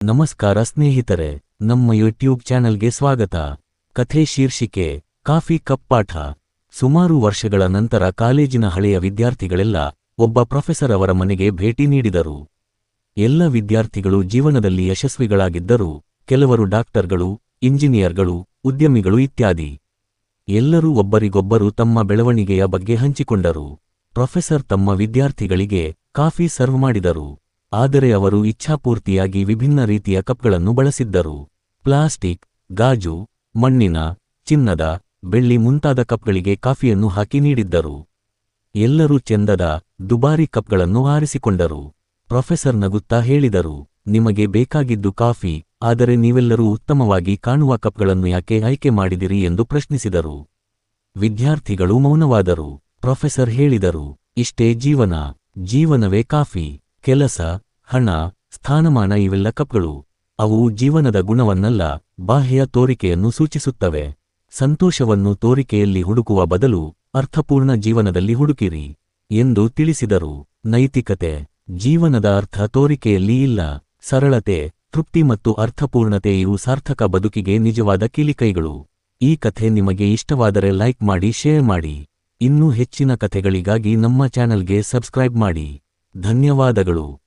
ನಮಸ್ಕಾರ ಸ್ನೇಹಿತರೆ, ನಮ್ಮ ಯೂಟ್ಯೂಬ್ ಚಾನೆಲ್ಗೆ ಸ್ವಾಗತ. ಕಥೆ ಶೀರ್ಷಿಕೆ, ಕಾಫಿ ಕಪ್ ಪಾಠ. ಸುಮಾರು ವರ್ಷಗಳ ನಂತರ ಕಾಲೇಜಿನ ಹಳೆಯ ವಿದ್ಯಾರ್ಥಿಗಳೆಲ್ಲ ಒಬ್ಬ ಪ್ರೊಫೆಸರ್ ಅವರ ಮನೆಗೆ ಭೇಟಿ ನೀಡಿದರು. ಎಲ್ಲ ವಿದ್ಯಾರ್ಥಿಗಳು ಜೀವನದಲ್ಲಿ ಯಶಸ್ವಿಗಳಾಗಿದ್ದರೂ. ಕೆಲವರು ಡಾಕ್ಟರ್ಗಳು, ಇಂಜಿನಿಯರ್ಗಳು, ಉದ್ಯಮಿಗಳು ಇತ್ಯಾದಿ. ಎಲ್ಲರೂ ಒಬ್ಬರಿಗೊಬ್ಬರು ತಮ್ಮ ಬೆಳವಣಿಗೆಯ ಬಗ್ಗೆ ಹಂಚಿಕೊಂಡರು. ಪ್ರೊಫೆಸರ್ ತಮ್ಮ ವಿದ್ಯಾರ್ಥಿಗಳಿಗೆ ಕಾಫಿ ಸರ್ವ್ ಮಾಡಿದರು. ಆದರೆ ಅವರು ಇಚ್ಛಾಪೂರ್ತಿಯಾಗಿ ವಿಭಿನ್ನ ರೀತಿಯ ಕಪ್ಗಳನ್ನು ಬಳಸಿದ್ದರು. ಪ್ಲಾಸ್ಟಿಕ್, ಗಾಜು, ಮಣ್ಣಿನ, ಚಿನ್ನದ, ಬೆಳ್ಳಿ ಮುಂತಾದ ಕಪ್ಗಳಿಗೆ ಕಾಫಿಯನ್ನು ಹಾಕಿ ನೀಡಿದ್ದರು. ಎಲ್ಲರೂ ಚೆಂದದ ದುಬಾರಿ ಕಪ್ಗಳನ್ನು ಆರಿಸಿಕೊಂಡರು. ಪ್ರೊಫೆಸರ್ ನಗುತ್ತಾ ಹೇಳಿದರು, ನಿಮಗೆ ಬೇಕಾಗಿದ್ದು ಕಾಫಿ, ಆದರೆ ನೀವೆಲ್ಲರೂ ಉತ್ತಮವಾಗಿ ಕಾಣುವ ಕಪ್ಗಳನ್ನು ಯಾಕೆ ಆಯ್ಕೆ ಮಾಡಿದಿರಿ ಎಂದು ಪ್ರಶ್ನಿಸಿದರು. ವಿದ್ಯಾರ್ಥಿಗಳು ಮೌನವಾದರು. ಪ್ರೊಫೆಸರ್ ಹೇಳಿದರು, ಇಷ್ಟೇ ಜೀವನ, ಜೀವನವೇ ಕಾಫಿ. ಕೆಲಸ, ಹಣ, ಸ್ಥಾನಮಾನ ಇವೆಲ್ಲ ಕಪ್ಗಳು. ಅವು ಜೀವನದ ಗುಣವನ್ನಲ್ಲ, ಬಾಹ್ಯ ತೋರಿಕೆಯನ್ನು ಸೂಚಿಸುತ್ತವೆ. ಸಂತೋಷವನ್ನು ತೋರಿಕೆಯಲ್ಲಿ ಹುಡುಕುವ ಬದಲು ಅರ್ಥಪೂರ್ಣ ಜೀವನದಲ್ಲಿ ಹುಡುಕಿರಿ ಎಂದು ತಿಳಿಸಿದರು. ನೈತಿಕತೆ, ಜೀವನದ ಅರ್ಥ ತೋರಿಕೆಯಲ್ಲಿ ಇಲ್ಲ. ಸರಳತೆ, ತೃಪ್ತಿ ಮತ್ತು ಅರ್ಥಪೂರ್ಣತೆ ಇವು ಸಾರ್ಥಕ ಬದುಕಿಗೆ ನಿಜವಾದ ಕಿಲಿಕೈಗಳು. ಈ ಕಥೆ ನಿಮಗೆ ಇಷ್ಟವಾದರೆ ಲೈಕ್ ಮಾಡಿ, ಶೇರ್ ಮಾಡಿ. ಇನ್ನೂ ಹೆಚ್ಚಿನ ಕಥೆಗಳಿಗಾಗಿ ನಮ್ಮ ಚಾನಲ್ಗೆ ಸಬ್ಸ್ಕ್ರೈಬ್ ಮಾಡಿ. ಧನ್ಯವಾದಗಳು.